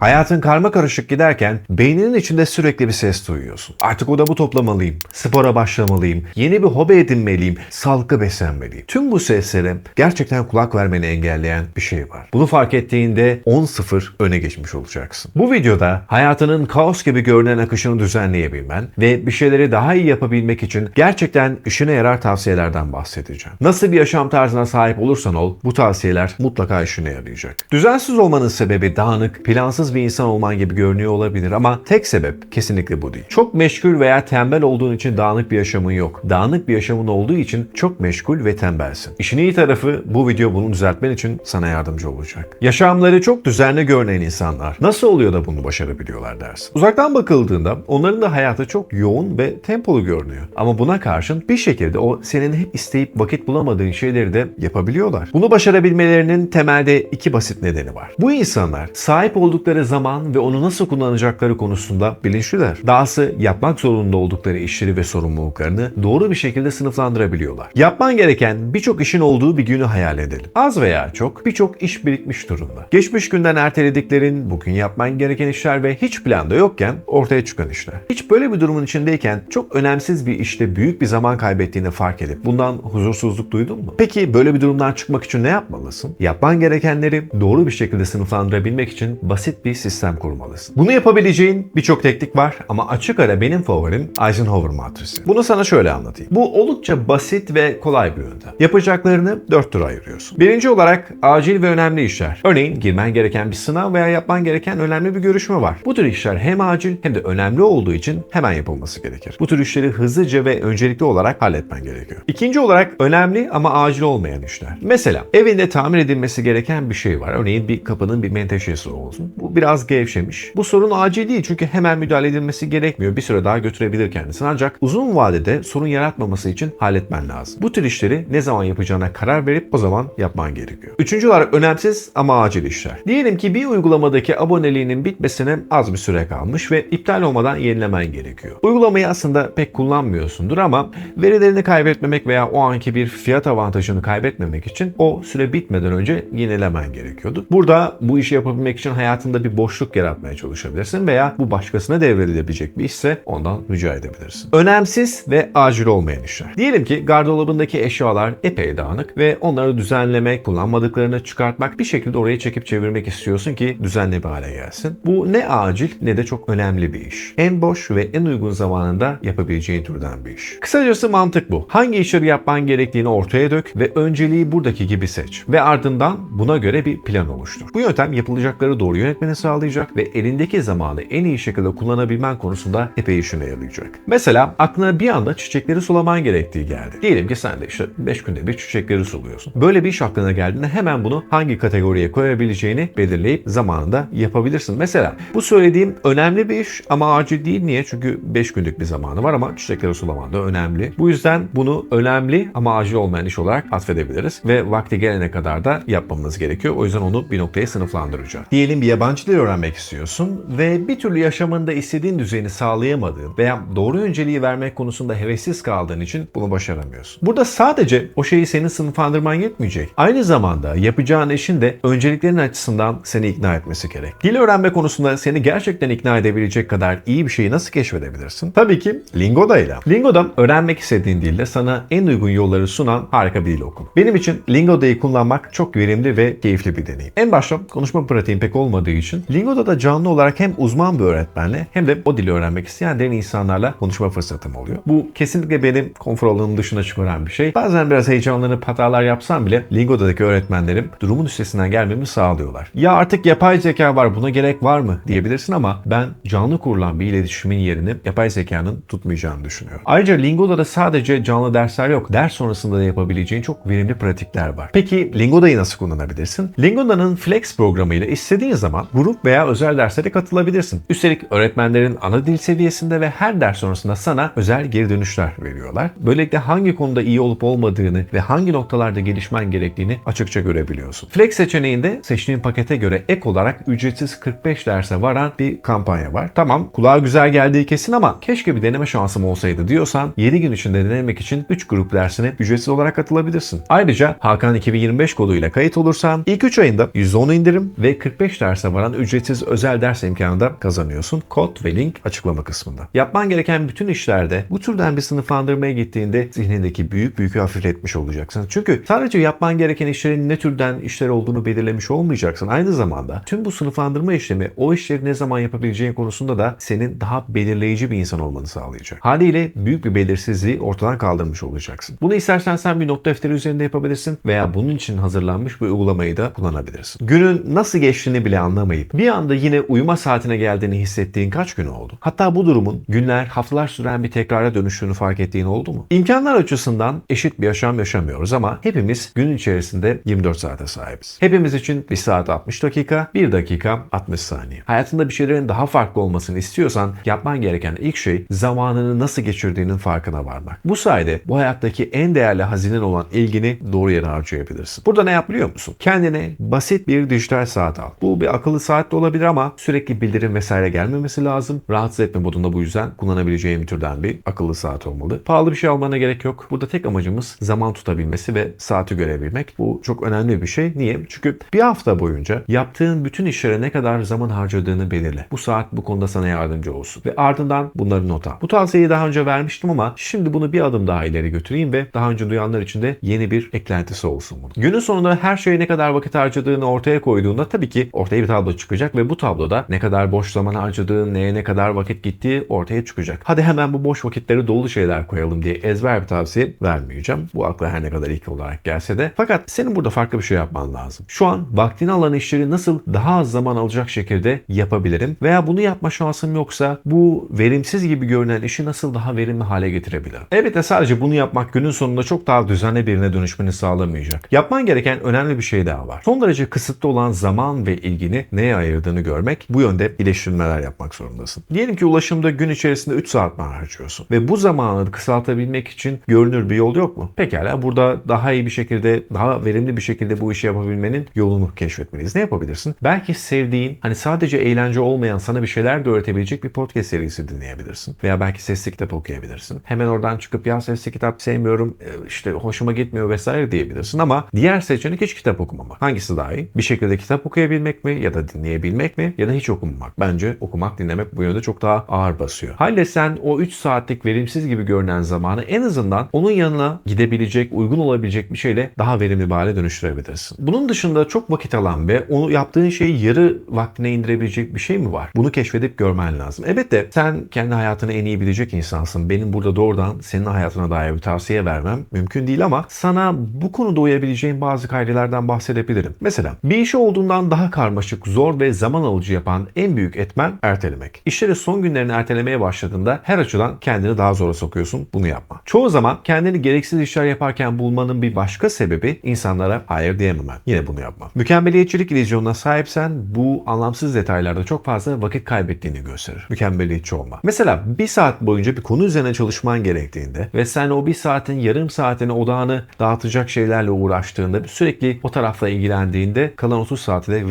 Hayatın karma karışık giderken beyninin içinde sürekli bir ses duyuyorsun. Artık odamı toplamalıyım, spora başlamalıyım, yeni bir hobi edinmeliyim, sağlıklı beslenmeliyim. Tüm bu seslere gerçekten kulak vermeni engelleyen bir şey var. Bunu fark ettiğinde 10-0 öne geçmiş olacaksın. Bu videoda hayatının kaos gibi görünen akışını düzenleyebilmen ve bir şeyleri daha iyi yapabilmek için gerçekten işine yarar tavsiyelerden bahsedeceğim. Nasıl bir yaşam tarzına sahip olursan ol, bu tavsiyeler mutlaka işine yarayacak. Düzensiz olmanın sebebi dağınık, plansız bir insan olman gibi görünüyor olabilir ama tek sebep kesinlikle bu değil. Çok meşgul veya tembel olduğun için dağınık bir yaşamın yok. Dağınık bir yaşamın olduğu için çok meşgul ve tembelsin. İşin iyi tarafı bu video bunu düzeltmen için sana yardımcı olacak. Yaşamları çok düzenli görünen insanlar nasıl oluyor da bunu başarabiliyorlar dersin. Uzaktan bakıldığında onların da hayatı çok yoğun ve tempolu görünüyor. Ama buna karşın bir şekilde o senin hep isteyip vakit bulamadığın şeyleri de yapabiliyorlar. Bunu başarabilmelerinin temelde iki basit nedeni var. Bu insanlar sahip oldukları zaman ve onu nasıl kullanacakları konusunda bilinçliler. Dahası yapmak zorunda oldukları işleri ve sorumluluklarını doğru bir şekilde sınıflandırabiliyorlar. Yapman gereken birçok işin olduğu bir günü hayal edelim. Az veya çok birçok iş birikmiş durumda. Geçmiş günden ertelediklerin, bugün yapman gereken işler ve hiç planda yokken ortaya çıkan işler. Hiç böyle bir durumun içindeyken çok önemsiz bir işte büyük bir zaman kaybettiğini fark edip bundan huzursuzluk duydun mu? Peki böyle bir durumdan çıkmak için ne yapmalısın? Yapman gerekenleri doğru bir şekilde sınıflandırabilmek için basit bir sistem kurmalısın. Bunu yapabileceğin birçok teknik var ama açık ara benim favorim Eisenhower matrisi. Bunu sana şöyle anlatayım. Bu oldukça basit ve kolay bir yöntem. Yapacaklarını dört tura ayırıyorsun. Birinci olarak acil ve önemli işler. Örneğin girmen gereken bir sınav veya yapman gereken önemli bir görüşme var. Bu tür işler hem acil hem de önemli olduğu için hemen yapılması gerekir. Bu tür işleri hızlıca ve öncelikli olarak halletmen gerekiyor. İkinci olarak önemli ama acil olmayan işler. Mesela evinde tamir edilmesi gereken bir şey var. Örneğin bir kapının bir menteşesi olsun. Bu biraz gevşemiş. Bu sorun acil değil çünkü hemen müdahale edilmesi gerekmiyor. Bir süre daha götürebilir kendisini. Ancak uzun vadede sorun yaratmaması için halletmen lazım. Bu tür işleri ne zaman yapacağına karar verip o zaman yapman gerekiyor. Üçüncü olarak önemsiz ama acil işler. Diyelim ki bir uygulamadaki aboneliğinin bitmesine az bir süre kalmış ve iptal olmadan yenilemen gerekiyor. Uygulamayı aslında pek kullanmıyorsundur ama verilerini kaybetmemek veya o anki bir fiyat avantajını kaybetmemek için o süre bitmeden önce yenilemen gerekiyordu. Burada bu işi yapabilmek için hayatında bir boşluk yaratmaya çalışabilirsin veya bu başkasına devredilebilecek bir işse ondan rica edebilirsin. Önemsiz ve acil olmayan işler. Diyelim ki gardırobundaki eşyalar epey dağınık ve onları düzenlemek, kullanmadıklarını çıkartmak bir şekilde oraya çekip çevirmek istiyorsun ki düzenli bir hale gelsin. Bu ne acil ne de çok önemli bir iş. En boş ve en uygun zamanında yapabileceğin türden bir iş. Kısacası mantık bu. Hangi işleri yapman gerektiğini ortaya dök ve önceliği buradaki gibi seç. Ve ardından buna göre bir plan oluştur. Bu yöntem yapılacakları doğru sağlayacak ve elindeki zamanı en iyi şekilde kullanabilmen konusunda epey işine yarayacak. Mesela aklına bir anda çiçekleri sulaman gerektiği geldi. Diyelim ki sen de işte 5 günde bir çiçekleri suluyorsun. Böyle bir iş aklına geldiğinde hemen bunu hangi kategoriye koyabileceğini belirleyip zamanında yapabilirsin. Mesela bu söylediğim önemli bir iş ama acil değil. Niye? Çünkü 5 günlük bir zamanı var ama çiçekleri sulaman da önemli. Bu yüzden bunu önemli ama acil olmayan iş olarak atfedebiliriz ve vakti gelene kadar da yapmamız gerekiyor. O yüzden onu bir noktaya sınıflandıracağız. Diyelim bir yabancı dil öğrenmek istiyorsun ve bir türlü yaşamında istediğin düzeni sağlayamadığın veya doğru önceliği vermek konusunda hevessiz kaldığın için bunu başaramıyorsun. Burada sadece o şeyi senin sınıflandırman yetmeyecek. Aynı zamanda yapacağın işin de önceliklerin açısından seni ikna etmesi gerek. Dil öğrenme konusunda seni gerçekten ikna edebilecek kadar iyi bir şeyi nasıl keşfedebilirsin? Tabii ki Lingoda ile. Lingoda öğrenmek istediğin dilde sana en uygun yolları sunan harika bir dil okulu. Benim için Lingoda'yı kullanmak çok verimli ve keyifli bir deneyim. En başta konuşma pratiğim pek olmadığı için Lingoda'da canlı olarak hem uzman bir öğretmenle hem de o dili öğrenmek isteyen diğer insanlarla konuşma fırsatım oluyor. Bu kesinlikle benim konfor alanının dışına çıkaran bir şey. Bazen biraz heyecanlanıp hatalar yapsam bile Lingoda'daki öğretmenlerim durumun üstesinden gelmemi sağlıyorlar. Ya artık yapay zeka var buna gerek var mı diyebilirsin ama ben canlı kurulan bir iletişimin yerini yapay zekanın tutmayacağını düşünüyorum. Ayrıca Lingoda'da sadece canlı dersler yok. Ders sonrasında da yapabileceğin çok verimli pratikler var. Peki Lingoda'yı nasıl kullanabilirsin? Lingoda'nın Flex programıyla istediğin zaman grup veya özel derslere katılabilirsin. Üstelik öğretmenlerin ana dil seviyesinde ve her ders sonrasında sana özel geri dönüşler veriyorlar. Böylelikle hangi konuda iyi olup olmadığını ve hangi noktalarda gelişmen gerektiğini açıkça görebiliyorsun. Flex seçeneğinde seçtiğin pakete göre ek olarak ücretsiz 45 derse varan bir kampanya var. Tamam kulağa güzel geldiği kesin ama keşke bir deneme şansım olsaydı diyorsan 7 gün içinde denemek için 3 grup dersine ücretsiz olarak katılabilirsin. Ayrıca Hakan 2025 koduyla kayıt olursan ilk 3 ayında %10 indirim ve 45 derse varan barındıran ücretsiz özel ders imkanı da kazanıyorsun. Kod ve link açıklama kısmında. Yapman gereken bütün işlerde bu türden bir sınıflandırmaya gittiğinde zihnindeki büyük büyük hafifletmiş olacaksın. Çünkü sadece yapman gereken işlerin ne türden işler olduğunu belirlemiş olmayacaksın. Aynı zamanda tüm bu sınıflandırma işlemi o işleri ne zaman yapabileceğin konusunda da senin daha belirleyici bir insan olmanı sağlayacak. Haliyle büyük bir belirsizliği ortadan kaldırmış olacaksın. Bunu istersen sen bir not defteri üzerinde yapabilirsin veya bunun için hazırlanmış bir uygulamayı da kullanabilirsin. Günün nasıl geçtiğini bile anlamayıp bir anda yine uyuma saatine geldiğini hissettiğin kaç gün oldu? Hatta bu durumun günler, haftalar süren bir tekrara dönüştüğünü fark ettiğin oldu mu? İmkanlar açısından eşit bir yaşam yaşamıyoruz ama hepimiz gün içerisinde 24 saate sahibiz. Hepimiz için 1 saat 60 dakika, 1 dakika 60 saniye. Hayatında bir şeylerin daha farklı olmasını istiyorsan yapman gereken ilk şey zamanını nasıl geçirdiğinin farkına varmak. Bu sayede bu hayattaki en değerli hazinen olan ilgini doğru yere harcayabilirsin. Burada ne yap biliyor musun? Kendine basit bir dijital saat al. Bu bir akıllı saat de olabilir ama sürekli bildirim vesaire gelmemesi lazım. Rahatsız etme modunda bu yüzden kullanabileceğim türden bir akıllı saat olmalı. Pahalı bir şey almana gerek yok. Burada tek amacımız zaman tutabilmesi ve saati görebilmek. Bu çok önemli bir şey. Niye? Çünkü bir hafta boyunca yaptığın bütün işlere ne kadar zaman harcadığını belirle. Bu saat bu konuda sana yardımcı olsun. Ve ardından bunları not al. Bu tavsiyeyi daha önce vermiştim ama şimdi bunu bir adım daha ileri götüreyim ve daha önce duyanlar için de yeni bir eklentisi olsun bunun. Günün sonunda her şeye ne kadar vakit harcadığını ortaya koyduğunda tabii ki ortaya bir tablo çıkacak ve bu tabloda ne kadar boş zaman harcadığın, neye ne kadar vakit gittiği ortaya çıkacak. Hadi hemen bu boş vakitleri dolu şeyler koyalım diye ezber bir tavsiye vermeyeceğim. Bu akla her ne kadar ilk olarak gelse de. Fakat senin burada farklı bir şey yapman lazım. Şu an vaktini alan işleri nasıl daha az zaman alacak şekilde yapabilirim veya bunu yapma şansım yoksa bu verimsiz gibi görünen işi nasıl daha verimli hale getirebilirim? Elbette sadece bunu yapmak günün sonunda çok daha düzenli birine dönüşmeni sağlamayacak. Yapman gereken önemli bir şey daha var. Son derece kısıtlı olan zaman ve ilgini neye ayırdığını görmek, bu yönde iyileştirmeler yapmak zorundasın. Diyelim ki ulaşımda gün içerisinde 3 saat harcıyorsun ve bu zamanı kısaltabilmek için görünür bir yol yok mu? Pekala burada daha iyi bir şekilde, daha verimli bir şekilde bu işi yapabilmenin yolunu keşfetmeliyiz. Ne yapabilirsin? Belki sevdiğin, hani sadece eğlence olmayan, sana bir şeyler de öğretebilecek bir podcast serisi dinleyebilirsin. Veya belki sesli kitap okuyabilirsin. Hemen oradan çıkıp ya sesli kitap sevmiyorum, e, işte hoşuma gitmiyor vesaire diyebilirsin ama diğer seçenek hiç kitap okumamak. Hangisi daha iyi? Bir şekilde kitap okuyabilmek mi ya da dinleyebilmek mi ya da hiç okumamak. Bence okumak, dinlemek bu yönde çok daha ağır basıyor. Halde sen o 3 saatlik verimsiz gibi görünen zamanı en azından onun yanına gidebilecek, uygun olabilecek bir şeyle daha verimli bir hale dönüştürebilirsin. Bunun dışında çok vakit alan ve onu yaptığın şeyi yarı vaktine indirebilecek bir şey mi var? Bunu keşfedip görmen lazım. Elbette sen kendi hayatını en iyi bilecek insansın. Benim burada doğrudan senin hayatına dair bir tavsiye vermem mümkün değil ama sana bu konuda uyabileceğin bazı kaydelerden bahsedebilirim. Mesela bir işi olduğundan daha karmaşık, zor ve zaman alıcı yapan en büyük etmen ertelemek. İşleri son günlerini ertelemeye başladığında her açıdan kendini daha zora sokuyorsun. Bunu yapma. Çoğu zaman kendini gereksiz işler yaparken bulmanın bir başka sebebi insanlara hayır diyememen. Yine bunu yapma. Mükemmeliyetçilik illüzyonuna sahipsen bu anlamsız detaylarda çok fazla vakit kaybettiğini gösterir. Mükemmeliyetçi olma. Mesela bir saat boyunca bir konu üzerine çalışman gerektiğinde ve sen o bir saatin yarım saatini odağını dağıtacak şeylerle uğraştığında sürekli o tarafla ilgilendiğinde kalan 30 saati de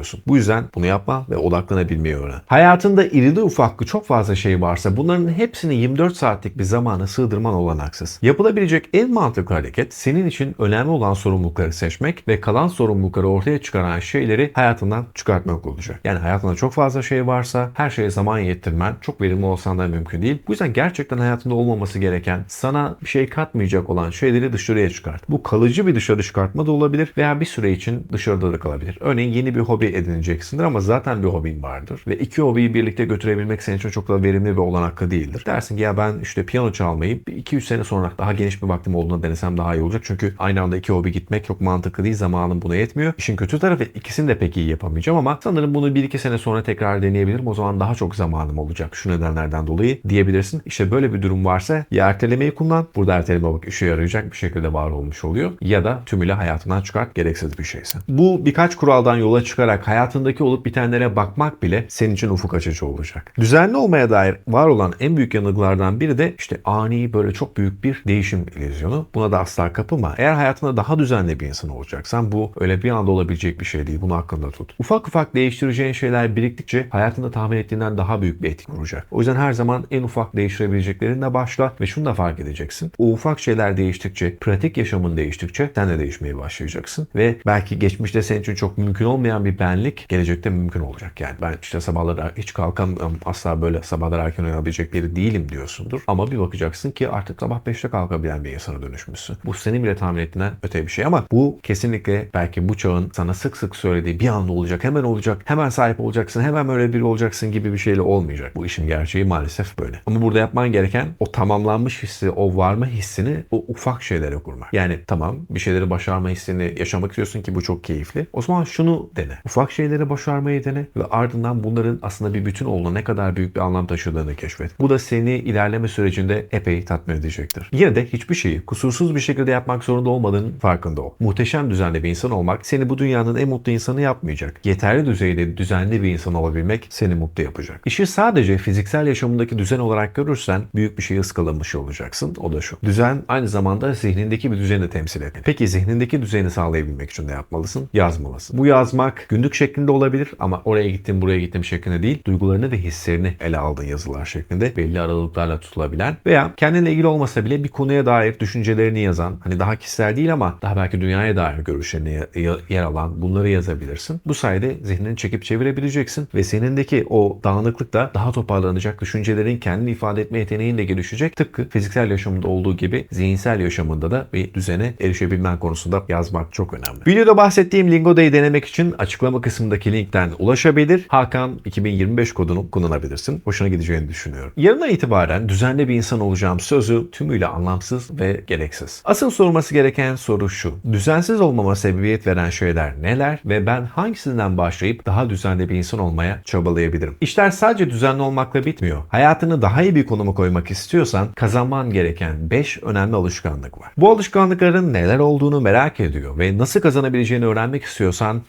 verimsizleştiriyorsun. Bu yüzden bunu yapma ve odaklanabilmeyi öğren. Hayatında irili ufaklı çok fazla şey varsa bunların hepsini 24 saatlik bir zamana sığdırman olanaksız. Yapılabilecek en mantıklı hareket senin için önemli olan sorumlulukları seçmek ve kalan sorumlulukları ortaya çıkaran şeyleri hayatından çıkartmak olacak. Yani hayatında çok fazla şey varsa her şeye zaman yettirmen çok verimli olsan da mümkün değil. Bu yüzden gerçekten hayatında olmaması gereken sana bir şey katmayacak olan şeyleri dışarıya çıkart. Bu kalıcı bir dışarı çıkartma da olabilir veya bir süre için dışarıda da kalabilir. Örneğin yeni bir hobi edineceksindir ama zaten bir hobin vardır ve iki hobiyi birlikte götürebilmek senin için çok da verimli ve olanaklı değildir. Dersin ki ya ben işte piyano çalmayı 2-3 sene sonra daha geniş bir vaktim olduğunda denesem daha iyi olacak. Çünkü aynı anda iki hobi gitmek çok mantıklı değil. Zamanım buna yetmiyor. İşin kötü tarafı ikisini de pek iyi yapamayacağım ama sanırım bunu 1-2 sene sonra tekrar deneyebilirim. O zaman daha çok zamanım olacak şu nedenlerden dolayı diyebilirsin. İşte böyle bir durum varsa ya ertelemeyi kullan. Burada erteleme bak işe yarayacak bir şekilde var olmuş oluyor. Ya da tümüyle hayatından çıkart gereksiz bir şeyse. Bu birkaç kuraldan yola çıkarak hayatındaki olup bitenlere bakmak bile senin için ufuk açıcı olacak. Düzenli olmaya dair var olan en büyük yanılgılardan biri de işte ani böyle çok büyük bir değişim illüzyonu. Buna da asla kapılma. Eğer hayatında daha düzenli bir insan olacaksan bu öyle bir anda olabilecek bir şey değil. Bunu aklında tut. Ufak ufak değiştireceğin şeyler biriktikçe hayatında tahmin ettiğinden daha büyük bir etki kuracak. O yüzden her zaman en ufak değiştirebileceklerinle başla ve şunu da fark edeceksin. O ufak şeyler değiştikçe, pratik yaşamın değiştikçe sen de değişmeye başlayacaksın ve belki geçmişte senin için çok mümkün olmayan bir düzenlik gelecekte mümkün olacak. Yani ben işte sabahları hiç kalkamam asla böyle sabahlar erken uyanabilecek biri değilim diyorsundur. Ama bir bakacaksın ki artık sabah 5'te kalkabilen bir insana dönüşmüşsün. Bu senin bile tahmin ettiğinden öte bir şey ama bu kesinlikle belki bu çağın sana sık sık söylediği bir anda olacak, hemen olacak, hemen sahip olacaksın, hemen böyle biri olacaksın gibi bir şeyle olmayacak. Bu işin gerçeği maalesef böyle. Ama burada yapman gereken o tamamlanmış hissi, o varma hissini o ufak şeylere kurmak. Yani tamam bir şeyleri başarma hissini yaşamak istiyorsun ki bu çok keyifli. O zaman şunu dene. Ufak şeyleri başarmayı dene ve ardından bunların aslında bir bütün olduğunu ne kadar büyük bir anlam taşıdığını keşfet. Bu da seni ilerleme sürecinde epey tatmin edecektir. Yine de hiçbir şeyi kusursuz bir şekilde yapmak zorunda olmadığının farkında ol. Muhteşem düzenli bir insan olmak seni bu dünyanın en mutlu insanı yapmayacak. Yeterli düzeyde düzenli bir insan olabilmek seni mutlu yapacak. İşi sadece fiziksel yaşamındaki düzen olarak görürsen büyük bir şey ıskalamış olacaksın. O da şu. Düzen aynı zamanda zihnindeki bir düzeni temsil ediyor. Peki zihnindeki düzeni sağlayabilmek için ne yapmalısın? Yazmalısın. Bu yazmak günlük şeklinde olabilir ama oraya gittim buraya gittim şeklinde değil. Duygularını ve hislerini ele aldığın yazılar şeklinde belli aralıklarla tutulabilen veya kendinle ilgili olmasa bile bir konuya dair düşüncelerini yazan hani daha kişisel değil ama daha belki dünyaya dair görüşlerini yer alan bunları yazabilirsin. Bu sayede zihnini çekip çevirebileceksin ve senindeki o dağınıklık da daha toparlanacak. Düşüncelerin kendini ifade etme yeteneğin de gelişecek. Tıpkı fiziksel yaşamında olduğu gibi zihinsel yaşamında da bir düzene erişebilmen konusunda yazmak çok önemli. Videoda bahsettiğim Lingo'dayı denemek için açıklama kısmındaki linkten ulaşabilir. Hakan 2025 kodunu kullanabilirsin. Hoşuna gideceğini düşünüyorum. Yarına itibaren düzenli bir insan olacağım sözü tümüyle anlamsız ve gereksiz. Asıl sorulması gereken soru şu. Düzensiz olmama sebebiyet veren şeyler neler ve ben hangisinden başlayıp daha düzenli bir insan olmaya çabalayabilirim? İşler sadece düzenli olmakla bitmiyor. Hayatını daha iyi bir konuma koymak istiyorsan kazanman gereken 5 önemli alışkanlık var. Bu alışkanlıkların neler olduğunu merak ediyor ve nasıl kazanabileceğini öğrenmek istiyorsan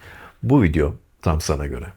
bu video tam sana göre.